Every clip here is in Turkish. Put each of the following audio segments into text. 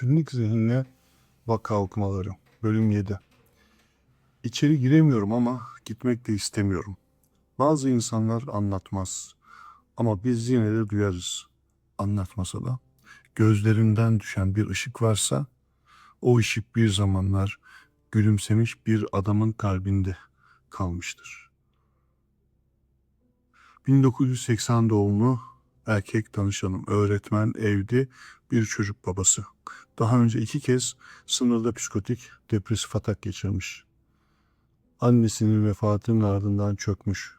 Klinik zihinle vaka okumaları. Bölüm 7. İçeri giremiyorum ama gitmek de istemiyorum. Bazı insanlar anlatmaz. Ama biz yine de duyarız. Anlatmasa da. Gözlerinden düşen bir ışık varsa o ışık bir zamanlar gülümsemiş bir adamın kalbinde kalmıştır. 1980 doğumlu erkek danışanım, öğretmen, evli bir çocuk babası. Daha önce iki kez sınırda psikotik, depresif atak geçirmiş. Annesinin vefatının ardından çökmüş.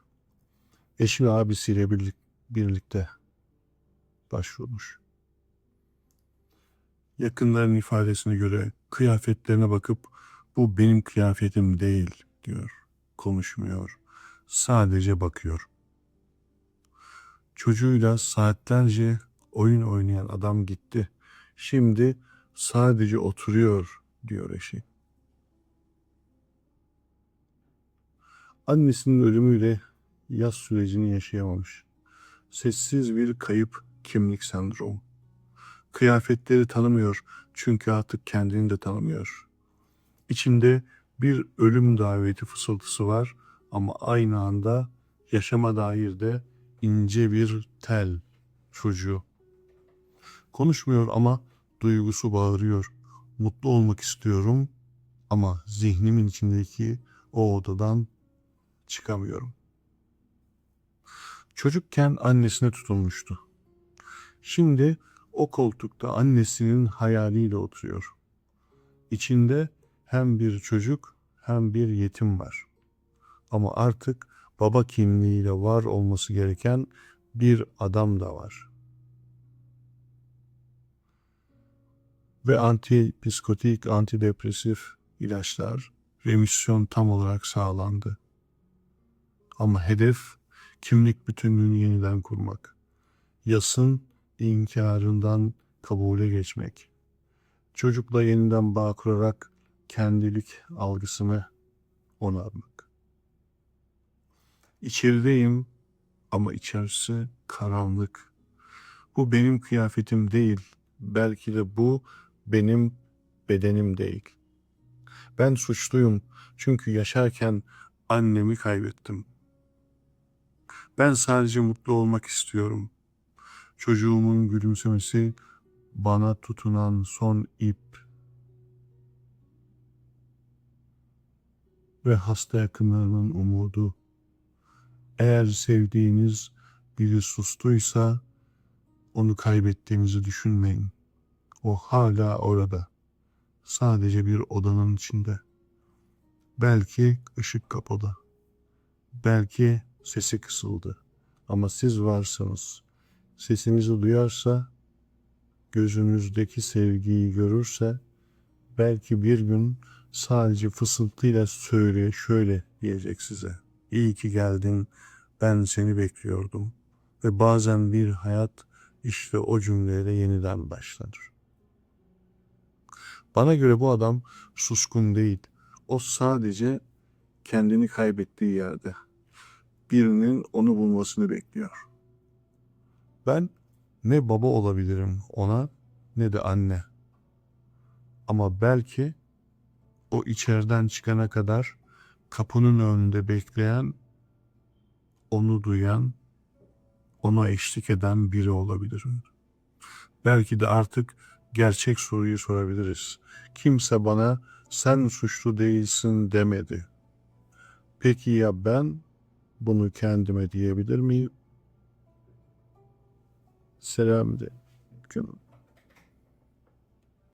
Eşi ve abisiyle birlik, birlikte başvurmuş. Yakınların ifadesine göre kıyafetlerine bakıp bu benim kıyafetim değil diyor. Konuşmuyor. Sadece bakıyor. Çocuğuyla saatlerce oyun oynayan adam gitti. Şimdi sadece oturuyor diyor eşi. Annesinin ölümüyle yaz sürecini yaşayamamış. Sessiz bir kayıp kimlik sendromu. Kıyafetleri tanımıyor çünkü artık kendini de tanımıyor. İçinde bir ölüm daveti fısıltısı var ama aynı anda yaşama dair de ince bir tel çocuğu. Konuşmuyor ama duygusu bağırıyor. Mutlu olmak istiyorum ama zihnimin içindeki o odadan çıkamıyorum. Çocukken annesine tutulmuştu. Şimdi o koltukta annesinin hayaliyle oturuyor. İçinde hem bir çocuk hem bir yetim var. Ama artık baba kimliğiyle var olması gereken bir adam da var. Ve antipsikotik, antidepresif ilaçlar, remisyon tam olarak sağlandı. Ama hedef kimlik bütünlüğünü yeniden kurmak. Yasın inkarından kabule geçmek. Çocukla yeniden bağ kurarak kendilik algısını onarmak. İçerideyim ama içerisi karanlık. Bu benim kıyafetim değil. Belki de bu benim bedenim değil. Ben suçluyum çünkü yaşarken annemi kaybettim. Ben sadece mutlu olmak istiyorum. Çocuğumun gülümsemesi bana tutunan son ip ve hasta yakınlarının umudu. Eğer sevdiğiniz biri sustuysa onu kaybettiğinizi düşünmeyin. O hala orada. Sadece bir odanın içinde. Belki ışık kapalı. Belki sesi kısıldı. Ama siz varsınız. Sesinizi duyarsa, gözünüzdeki sevgiyi görürse, belki bir gün sadece fısıltıyla söyle şöyle diyecek size. İyi ki geldin, ben seni bekliyordum. Ve bazen bir hayat işte o cümleyle yeniden başlanır. Bana göre bu adam suskun değil. O sadece kendini kaybettiği yerde. Birinin onu bulmasını bekliyor. Ben ne baba olabilirim ona ne de anne. Ama belki o içeriden çıkana kadar kapının önünde bekleyen, onu duyan, ona eşlik eden biri olabilirim. Belki de artık gerçek soruyu sorabiliriz. Kimse bana sen suçlu değilsin demedi. Peki ya ben bunu kendime diyebilir miyim? Selam de.